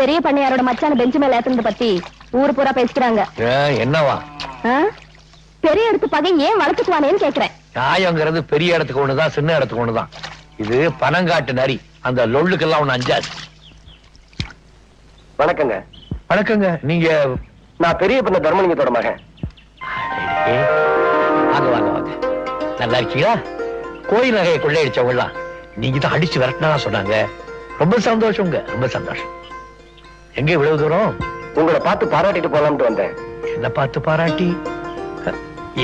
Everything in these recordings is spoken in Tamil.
பெரிய பண்ணையாரோட மச்சான பெஞ்சு மேல ஏத்துனத பத்தி ஊர் பூரா பேசிக்கிறாங்க. ஏ, என்னவா? பெரிய எடுத்து பகை ஏன் வளர்த்துக்குவானேன்னு கேக்குறேன். நியாயங்கிறது பெரிய இடத்துக்கு ஒண்ணுதான் சின்ன இடத்துக்கு ஒண்ணுதான். இது பனங்காட்டு நரி. அந்த லொள்ளுக்கெல்லாம் ஒண்ணு அஞ்சாது. வணக்கங்க. வணக்கங்க. நீங்க நான் பெரிய பண்ண தர்மலிங்கத்தோட மகன். ஏ, வாங்க வாங்க வாங்க. நல்லா இருக்கீங்களா? கோயில் நகையை கொள்ளையடிச்சவங்கலாம் நீங்க தான் அடிச்சு விரட்டினா சொன்னாங்க. ரொம்ப சந்தோஷங்க ரொம்ப சந்தோஷம். எங்க இவ்வளவு தூரம்? உங்களை பார்த்து பாராட்டிட்டு போலாம்னு வந்தேன். என்ன பார்த்து பாராட்டி?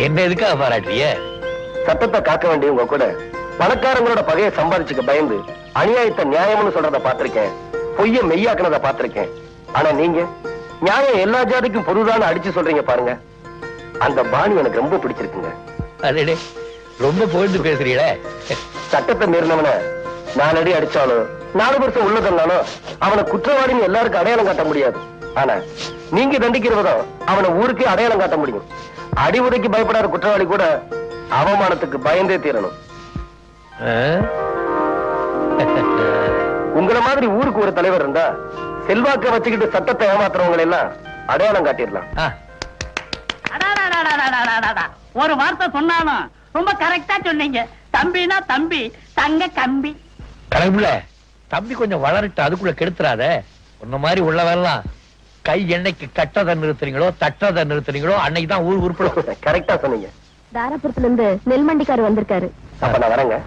என்ன எதுக்காக பாராட்டுறிய? சட்டத்தை காக்க வேண்டியவங்க கூட பணக்காரங்களோட பகையை சம்பாதிச்சுக்க பயந்து அநியாயத்தை நியாயம்னு சொல்றத பார்த்திருக்கேன். பொய்ய மெய்யாக்குனத பார்த்திருக்கேன். ஆனா நீங்க நியாயம் எல்லா ஜாதிக்கும் பொதுதான அடிச்சு சொல்றீங்க பாருங்க. அந்த பாணி எனக்கு ரொம்ப பிடிச்சிருக்குங்க. அடடே ரொம்ப புகழ்ந்து பேசுறீங்களே. சட்டத்தை மீறினவன நாலு அடி அடிச்சாலும் நாலு வருஷம் உள்ள தந்தாலும் அவனை குற்றவாளின்னு எல்லாருக்கும் அடையாளம் காட்ட முடியாது. ஆனா நீங்க தண்டிக்கிறவதும் அவனை ஊருக்கே அடையாளம் காட்ட முடியும். அடி உதைக்கு பயப்படாத குற்றவாளி கூட அவமானத்துக்கு பயந்தே தீரணும். உங்களை மாதிரி ஊருக்கு ஒரு தலைவர் இருந்தா செல்வாக்க வச்சுக்கிட்டு சட்டத்தை ஏமாத்துறவங்க எல்லாம் அடையாளம் காட்டிடலாம். ஒரு வார்த்தை சொன்னாலும் ரொம்ப கரெக்டா சொன்னீங்க. தம்பினா தம்பி தங்க கம்பி. கடவுள தம்பி கொஞ்சம் வளரட்டு அதுக்குள்ள கெடுத்துறாத. உன்ன மாதிரி உள்ளவெல்லாம் கை என்னைக்கு கட்டதை நிறுத்துறீங்களோ தட்டதை நிறுத்துறீங்களோ அன்னைக்கு தான் ஊர் உருப்படும். கரெக்டா சொன்னீங்க. தாராபுரத்துல இருந்து நெல்மண்டிக்கார் வந்திருக்காரு. அப்ப நான் வரேங்க.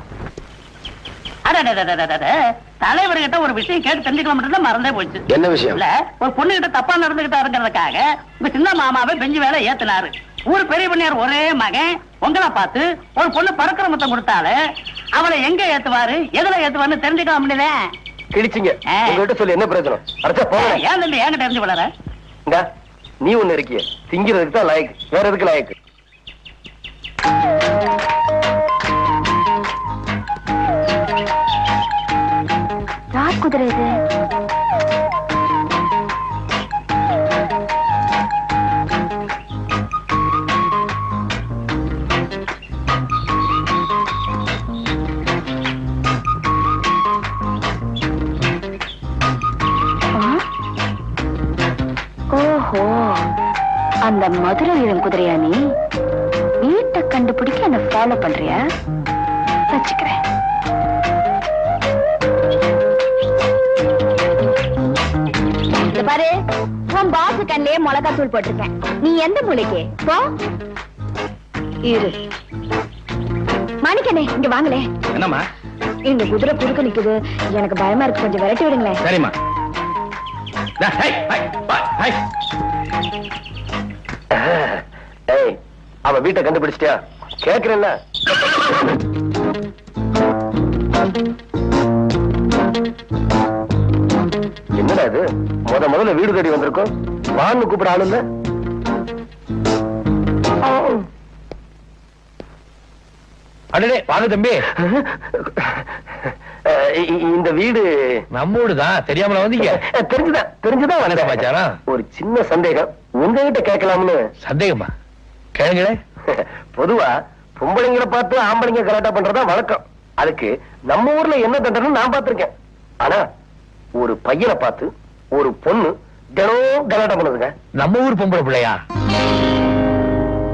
தலைவர்கிட்ட ஒரு விஷயம் கேட்டு தெரிஞ்சுக்கலாம் மறந்தே போச்சு. என்ன விஷயம்? இல்ல ஒரு பொண்ணு கிட்ட தப்பா நடந்துகிட்டாருங்கிறதுக்காக சின்ன மாமாவை பெஞ்சு வேலை ஏத்துனாரு. ஊர் பெரிய பண்ணியார் ஒரே மகன். உங்களை பார்த்து ஒரு பொண்ணு பறக்கிற முத்தம் கொடுத்தாலே அவளை எங்க ஏத்துவாரு? எதுல ஏத்துவாருன்னு தெரிஞ்சுக்கலாம் முடியல கிழிச்சிங்க. உங்ககிட்ட சொல்லி என்ன பிரயோஜனம்? அரைச்சா போங்க. ஏன் தம்பி என்கிட்ட தெரிஞ்சு வளர? இந்தா, நீ ஒண்ணு இருக்கிய. திங்கிறதுக்கு தான் லாயக்கு. வேற எதுக்கு லாயக்கு? யார் குதிரை இது? மதுரை வீரன் குதிரையா நீ? வீட்டை கண்டுபிடிக்க என்ன ஃபாலோ பண்றியா? வச்சுக்கிறேன். பாரு உன் பாசு கண்ணிலே மிளகா தூள் போட்டிருக்கேன். நீ எந்த மூளைக்கு? போ. இரு. மாணிக்கனே இங்க வாங்களே. என்னம்மா? இந்த குதிரை குறுக்க நிக்குது. எனக்கு பயமா இருக்கு. கொஞ்சம் விரட்டி விடுங்களேன். சரிம்மா. ஏய் அவ வீட்டை கண்டுபிடிச்சிட்டியா? கேக்குறேன்ல. என்னடா இது? முத முதல்ல வீடு தேடி வந்திருக்கோம். வான்னு கூப்பிட ஆளு இல்ல அடடே வாங்க தம்பி. இந்த வீடு நம்ம ஊடுதான் தெரியாமல வந்தீங்க? தெரிஞ்சுதான் தெரிஞ்சுதான் வந்தேன். சமாச்சாரம்? ஒரு சின்ன சந்தேகம். உங்ககிட்ட கேட்கலாம்னு. சந்தேகமா? கேளுங்களே. பொதுவா பொம்பளைங்களை பார்த்து ஆம்பளைங்க கலாட்டா பண்றதா வழக்கம். அதுக்கு நம்ம ஊர்ல என்ன தண்டனை நான் பார்த்திருக்கேன். ஆனா ஒரு பையனை பார்த்து ஒரு பொண்ணு தினம் கலாட்டா பண்ணுதுங்க. நம்ம ஊர் பொம்பளை பிள்ளையா?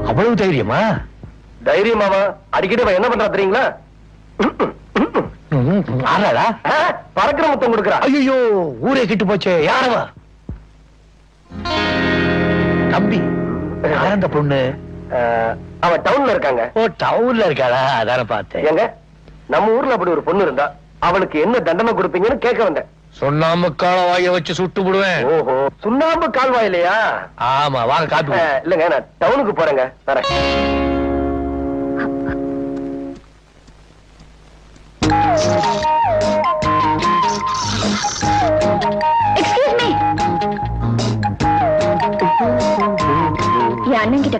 அவ்வளவு தைரியமா? தைரியமாவா? அடிக்கடி என்ன பண்றா தெரியுங்களா? பறக்கிற முத்தம் கொடுக்கறா. ஐயோ ஊரே கிட்டு போச்சே. யாரவா? தம்பி அந்த பொண்ணு. அவன் டவுன்ல இருக்காங்க. ஓ டவுன்ல இருக்காளா? அதான பார்த்தேன். ஏங்க நம்ம ஊர்ல அப்படி ஒரு பொண்ணு இருந்தா அவளுக்கு என்ன தண்டனை கொடுப்பீங்கன்னு கேட்க வந்தேன். சொன்னாம கால வாய வச்சு சுட்டு விடுவேன். ஓஹோ சுண்ணாம்பு கால்வாய் இல்லையா ஆமா வாங்க காப்பி இல்லங்க நான் டவுனுக்கு போறேங்க வரேன்.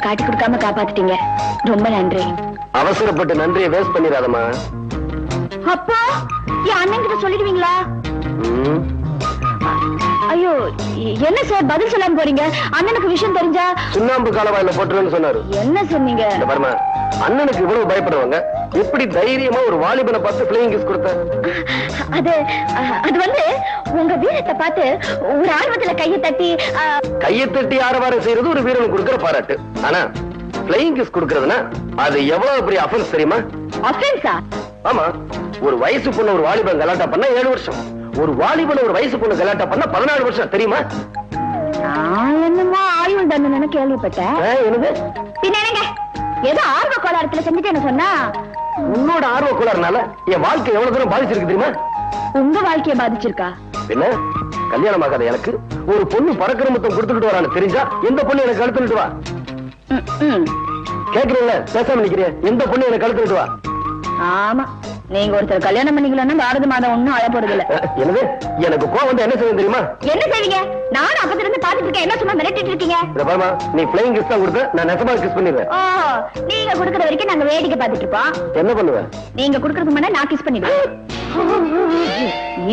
அண்ணன் கிட்ட கொடுக்காம காப்பாத்திட்டீங்க. ரொம்ப நன்றி. அவசரப்பட்டு நன்றியை வேஸ்ட் பண்ணிடாதம்மா. அப்பா என் அண்ணன் கிட்ட சொல்லிடுவீங்களா. ஐயோ என்ன சார் பதில் சொல்லாம போறீங்க? அண்ணனுக்கு விஷயம் தெரிஞ்சா? சுண்ணாம்பு காலவாயில போட்டுருவேன்னு சொன்னாரு. என்ன சொன்னீங்க? அண்ணனுக்கு இவ்வளவு பயப்படுறவங்க எப்படி தைரியமா ஒரு வாலிபனை பார்த்து பிளேயிங் கிஸ் கொடுத்த? அது அது வந்து உங்க வீரத்தை பார்த்து ஒரு ஆர்வத்துல கையை தட்டி கையை தட்டி ஆரவாரம் செய்யறது ஒரு வீரனுக்கு கொடுக்கிற பாராட்டு. ஆனா பிளேயிங் கிஸ் கொடுக்கறதுனா அது எவ்வளவு பெரிய அஃபென்ஸ் தெரியுமா? ஆ? ஆமா. ஒரு வயசு பொண்ணு ஒரு வாலிபன் கலாட்டா பண்ணா ஏழு வருஷம். ஒரு வாலிபன் ஒரு வயசு பொண்ணு கலாட்டா பண்ணா பதினாலு வருஷம் தெரியுமா? என்னமோ ஆயுள் தண்டனை கேள்விப்பட்டேன். என்னது? ஏதோ ஆர்வ கோளாறுல செஞ்சுட்டேன்னு சொன்னா? உன்னோட ஆர்வ கோளாறுனால என் வாழ்க்கை எவ்வளவு தூரம் பாதிச்சிருக்கு தெரியுமா? உங்க வாழ்க்கைய பாதிச்சிருக்கா? என்ன? கல்யாணம் ஆகாத எனக்கு ஒரு பொண்ணு பறக்கிற முத்தம் கொடுத்துட்டு வரான்னு தெரிஞ்சா எந்த பொண்ணு எனக்கு கழுத்துட்டு வா. கேக்குறீங்களா? பேசாம நிக்கிறேன் எந்த பொண்ணு எனக்கு கழுத்துட்டு வா ஆமா. நீங்க ஒருத்தர் கல்யாணம் பண்ணிக்கலன்னா பாரத மாதம் ஒண்ணும் அழ போறது இல்ல என்னது? எனக்கு கோவம் வந்து என்ன செய்யும் தெரியுமா? என்ன செய்வீங்க? நானும் அப்பத்துல இருந்து பாத்துட்டு இருக்கேன். என்ன சும்மா மிரட்டிட்டு இருக்கீங்க? பாருமா நீ பிளைங் கிஸ் தான் கொடுத்த நான் நெசமா கிஸ் பண்ணிடுவேன். ஓ நீங்க குடுக்கற வரைக்கும் நாங்க வேடிக்கை பார்த்துட்டு இருப்போம். என்ன பண்ணுவேன் நீங்க குடுக்கறதுக்கு முன்னாடி நான் கிஸ் பண்ணிடுவேன்.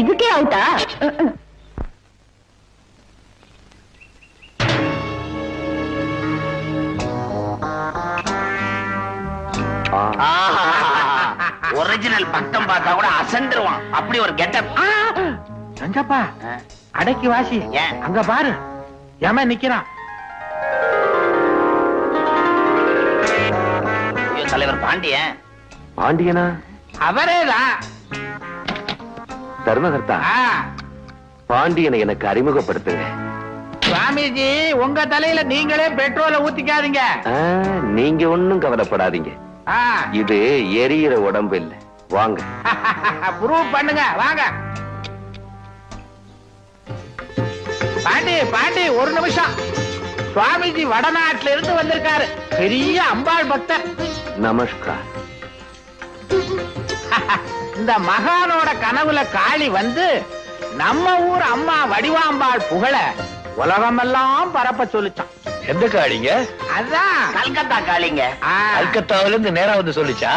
இதுக்கே அவுட்டா ஒரிஜினல் பட்டம் பார்த்தா கூட அசந்துருவான். அப்படி ஒரு கெட்டப் சஞ்சப்பா அடக்கி வாசி? அங்க பாரு. ஏமா நிக்கிறான். தலைவர் பாண்டியன். பாண்டியனா? அவரேதான் தர்மகர்த்தா பாண்டியனை எனக்கு அறிமுகப்படுத்துங்க. சுவாமிஜி உங்க தலையில நீங்களே பெட்ரோலை ஊத்திக்காதீங்க. நீங்க ஒண்ணும் கவலைப்படாதீங்க. இது எரியிற உடம்பு இல்ல. வாங்க. ப்ரூவ் பண்ணுங்க வாங்க. பாண்டி பாண்டி ஒரு நிமிஷம். சுவாமிஜி வடநாட்டுல இருந்து வந்திருக்காரு. பெரிய அம்பாள் பக்தர். நமஸ்கார். இந்த மகானோட கனவுல காளி வந்து நம்ம ஊர் அம்மா வடிவாம்பாள் புகழ உலகமெல்லாம் பரப்ப சொல்லிச்சான். எந்த காடிங்க அதான். கல்கத்தா காளிங்க. கல்கத்தாவில இருந்து நேரா வந்து சொல்லிச்சா?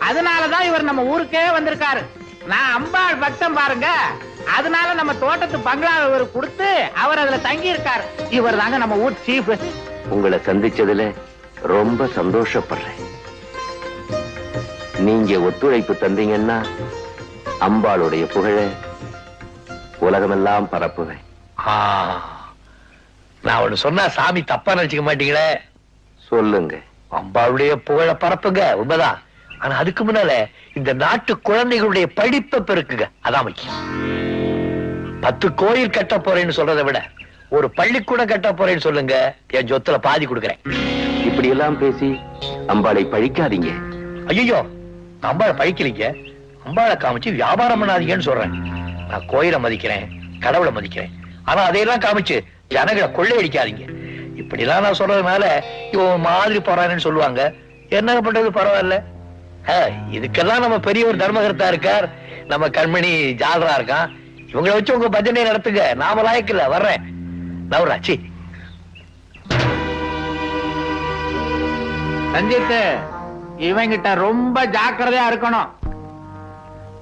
அதனாலதான் இவர் நம்ம ஊருக்கே வந்திருக்காரு. நான் அம்பாள் பக்தன் பாருங்க. அதனால நம்ம தோட்டத்து பங்களாவை இவர் கொடுத்து அவர் அதுல தங்கி இருக்காரு இவர் தாங்க நம்ம ஊர் சீஃப் உங்களை சந்திச்சதுல ரொம்ப சந்தோஷப்படுறேன். நீங்க ஒத்துழைப்பு தந்தீங்கன்னா அம்பாளுடைய புகழ உலகமெல்லாம் பரப்புவேன். ஆ. நான் ஒண்ணு சொன்னா சாமி தப்பா நினைச்சுக்க மாட்டீங்களே? சொல்லுங்க. அம்பாளுடைய புகழ பரப்புங்க உண்மைதான். ஆனா அதுக்கு முன்னால இந்த நாட்டு குழந்தைகளுடைய படிப்பை பெருக்குங்க அதான் முக்கியம். பத்து கோயில் கட்ட போறேன்னு சொல்றதை விட ஒரு பள்ளிக்கூடம் கட்ட போறேன்னு சொல்லுங்க என் சொத்துல பாதி கொடுக்குறேன். இப்படி எல்லாம் பேசி அம்பாளை பழிக்காதீங்க. ஐயோ அம்பாளை பழிக்கலீங்க. அம்பாளை காமிச்சு வியாபாரம் பண்ணாதீங்கன்னு சொல்றேன். நான் கோயிலை மதிக்கிறேன் கடவுளை மதிக்கிறேன். ஆனா அதையெல்லாம் காமிச்சு ஜனங்களை கொள்ளையடிக்காதீங்க. இப்படி எல்லாம் நான் சொல்றதுனால இவன் மாதிரி போறான்னு சொல்லுவாங்க. என்ன பண்றது பரவாயில்ல இதுக்கெல்லாம் நம்ம பெரிய ஒரு தர்மகர்த்தா இருக்கார். நம்ம கண்மணி ஜாலரா இருக்கான். இவங்களை வச்சு உங்க பஜனை நடத்துங்க. நாம லாயக்கில்ல வர்றேன். நவராச்சி சஞ்சித் இவங்கிட்ட ரொம்ப ஜாக்கிரதையா இருக்கணும்.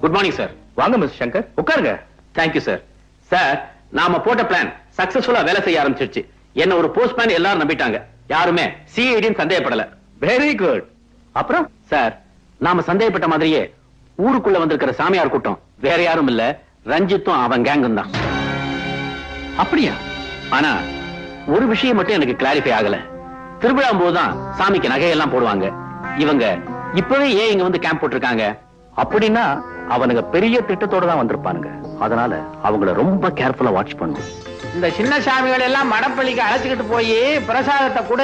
குட் மார்னிங் சார் வாங்க மிஸ் சங்கர். உட்காருங்க. தேங்க்யூ சார் சார் நாம போட்ட பிளான் சக்சஸ்ஃபுல்லா வேலை செய்ய ஆரம்பிச்சிருச்சு. என்ன ஒரு போஸ்ட்மேன் எல்லாரும் நம்பிட்டாங்க. யாருமே சிஐடின்னு சந்தேகப்படல. வெரி குட் அப்புறம்? சார் நாம சந்தேகப்பட்ட மாதிரியே ஊருக்குள்ள வந்திருக்கிற சாமியார் கூட்டம் வேற யாரும் இல்ல. ரஞ்சித்தும் அவன் கேங்கும் தான். அப்படியா? ஆனா ஒரு விஷயம் மட்டும் எனக்கு கிளாரிஃபை ஆகல. திருவிழா போதுதான் சாமிக்கு நகையெல்லாம் போடுவாங்க. இவங்க இப்பவே ஏன் இங்க வந்து கேம்ப் போட்டிருக்காங்க? அப்படின்னா அவனுங்க பெரிய திட்டத்தோட தான் வந்திருப்பானுங்க. அதனால அவங்கள ரொம்ப கேர்ஃபுல்லா வாட்ச் பண்ணும் இந்த சின்ன சாமிகள் எல்லாம் மடப்பள்ளிக்கு அழைச்சிக்கிட்டு போய் பிரசாதத்தை கூட.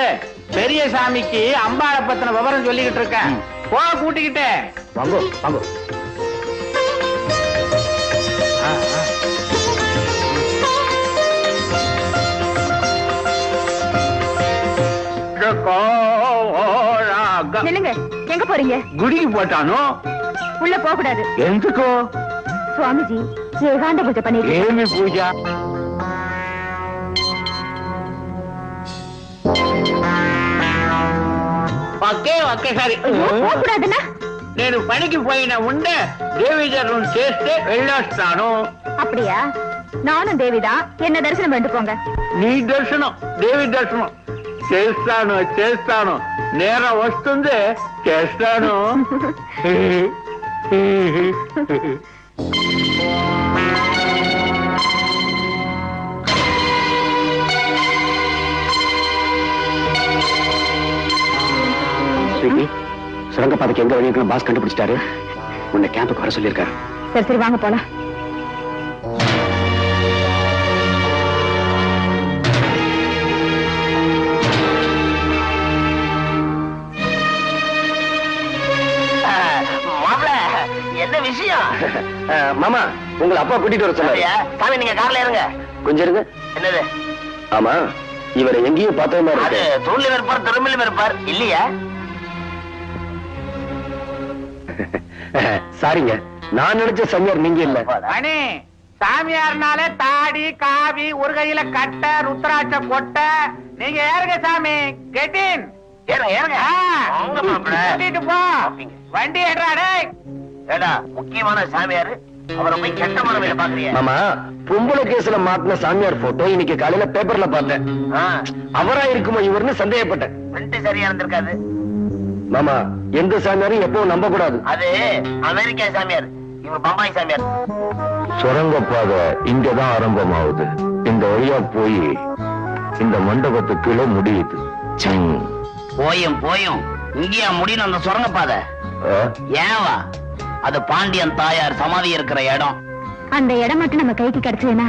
பெரிய சாமிக்கு அம்பாள பத்தின விவரம் சொல்லிக்கிட்டு இருக்கேன். போக கூட்டிக்கிட்டே. வாங்கோ வாங்கோ. எங்க போறீங்க? குடிக்கு போட்டானோ? உள்ள போக கூடாது எதுக்கோ? சுவாமிஜி ஏகாந்த பூஜை பண்ணிருக்கேன் பூஜா. ఒకే ఒకేసారి போக கூடாதுன்னா నేను పనికి పోయిన ఉండే దేవి దర్శనం చేస్తే వెళ్ళొస్తాను அப்படியா நானும் தேவிதான் என்ன தரிசனம் பண்ணிட்டு போங்க నీ దర్శనం దేవి దర్శనం చేస్తాను చేస్తాను నేరం వస్తుంది చేస్తాను ஸ்வீட்டி சுரங்கப்பாதைக்கு எங்க வழி பாஸ் கண்டுபிடிச்சிட்டாரு. உன்னை கேம்புக்கு வர சொல்லியிருக்காரு. சரி சரி வாங்க போலாம். என்ன விஷயம்? மாமா உங்களை அப்பா கூட்டிட்டு வர சொன்னாரு. சாமி நீங்க கார்ல இருங்க கொஞ்சம் இருங்க என்னது? ஆமா இவரை எங்கேயும் பார்த்த மாதிரி தூண்ல இருப்பார் திரும்பிலும் இருப்பார் இல்லையா? சாரிங்க நான் நினைச்ச சமயர் நீங்க இல்ல. மணி சாமியார்னாலே தாடி காவி ஒரு கையில கட்ட ருத்ராட்ச கொட்டை. நீங்க ஏறுங்க சாமி? கெட்டின். வண்டி ஏடுறா டேய். ஏடா முக்கியமான சாமியாரு. பொம்பளை கேஸ்ல மாட்டின சாமியார் போட்டோ இன்னைக்கு காலையில பேப்பர்ல பார்த்தேன். அவரா இருக்குமோ இவர்னு சந்தேகப்பட்டேன். சரியா இருந்திருக்காது. மாமா எந்த சாமியாரும் எப்பவும் நம்ப கூடாது அது அமெரிக்கா சாமியார். இவர் பம்பாய் சாமியார். சுரங்கப்பாதை இங்கதான் ஆரம்பமாகுது. இந்த வழியா போய் இந்த மண்டபத்துக்குள்ள முடியுது. போயும் போயும். இங்கேயா முடியும் அந்த சுரங்கப்பாதை? ஏவா? அது பாண்டியன் தாயார் சமாதி இருக்கிற இடம். அந்த இடம் மட்டும் நம்ம கைக்கு கிடைச்சதுன்னா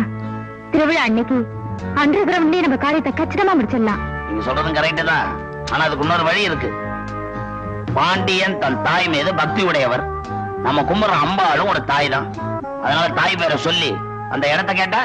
திருவிழா அன்னைக்கு அண்டர் கிரவுண்ட்லயே நம்ம காரியத்தை கச்சிதமா முடிச்சிடலாம். நீங்க சொல்றதும் கரெக்ட் தான். ஆனா அதுக்கு இன்னொரு வழி இருக்கு. பாண்டியன் தன் தாய் மீது பக்தி உடையவர். நம்ம கும்புற அம்பாளும் ஒரு தாய் தான். அதனால தாய் பேரை சொல்லி அந்த இடத்தை கேட்டா